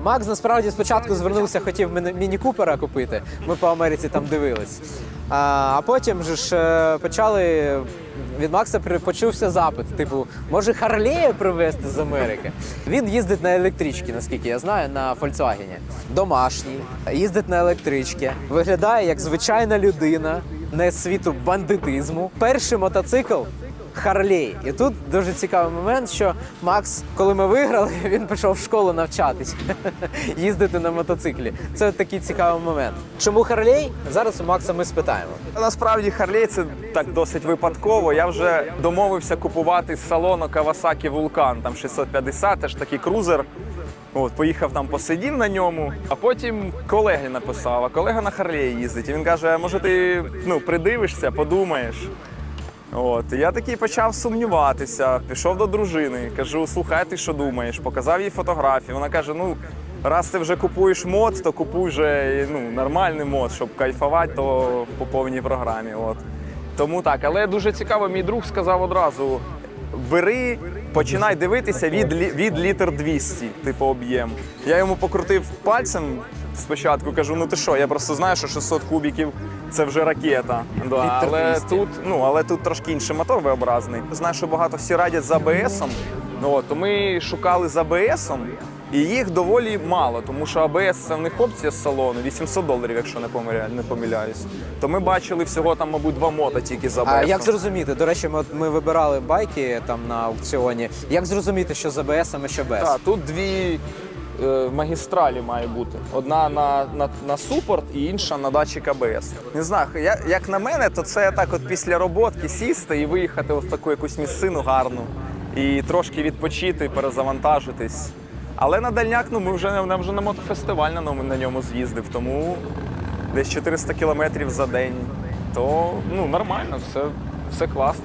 Макс насправді спочатку звернувся, хотів міні- міні-купера купити. Ми по Америці там дивились. А, потім же ж е, почали. Від Макса почувся запит, типу, може Харлея привезти з Америки. Він їздить на електричці, наскільки я знаю, на Volkswagen. Домашній, їздить на електричці, виглядає як звичайна людина, не з світу бандитизму. Перший мотоцикл Харлей. І тут дуже цікавий момент, що Макс, коли ми виграли, він пішов в школу навчатись, їздити на мотоциклі. Це такий цікавий момент. Чому Харлей? Зараз у Макса ми спитаємо. Насправді Харлей це так досить випадково. Я вже домовився купувати з салону Kawasaki Vulcan, там 650, теж такий крузер. От, поїхав там, посидів на ньому, а потім колеги написав, а колега на Харлеї їздить. І він каже: може ти ну, придивишся, подумаєш. От, я такий почав сумніватися, пішов до дружини, кажу, слухай, ти що думаєш? Показав їй фотографії. Вона каже: ну, раз ти вже купуєш мод, то купуй вже ну, нормальний мод, щоб кайфувати, то по повній програмі. От. Тому так, але дуже цікаво, мій друг сказав одразу: бери, починай дивитися від, від літр 200, типу об'єм. Я йому покрутив пальцем спочатку, кажу, ну ти що, я просто знаю, що 600 кубіків це вже ракета. Да, але тут, ну, але тут трошки інший мотор V-образний. Знаю, що багато всі радять за АБСом. Ну, от, то ми шукали з АБСом, і їх доволі мало, тому що АБС це в них опція з салону 800 доларів, якщо не помиляю, не помиляюсь. То ми бачили всього там, мабуть, два мота тільки з АБС. А як зрозуміти? До речі, ми, от- ми вибирали байки там на аукціоні. Як зрозуміти, що з АБС, а що без? Так, тут дві е, магістралі має бути. Одна на, на, на супорт і інша на датчик АБС. Не знаю, я, як на мене, то це так от після роботки сісти і виїхати в таку якусь місцину гарну і трошки відпочити, перезавантажитись. Але на дальняк ну, ми вже, нам вже на мотофестиваль на на ньому з'їздив, тому десь 400 кілометрів за день. То ну, нормально, все, все класно.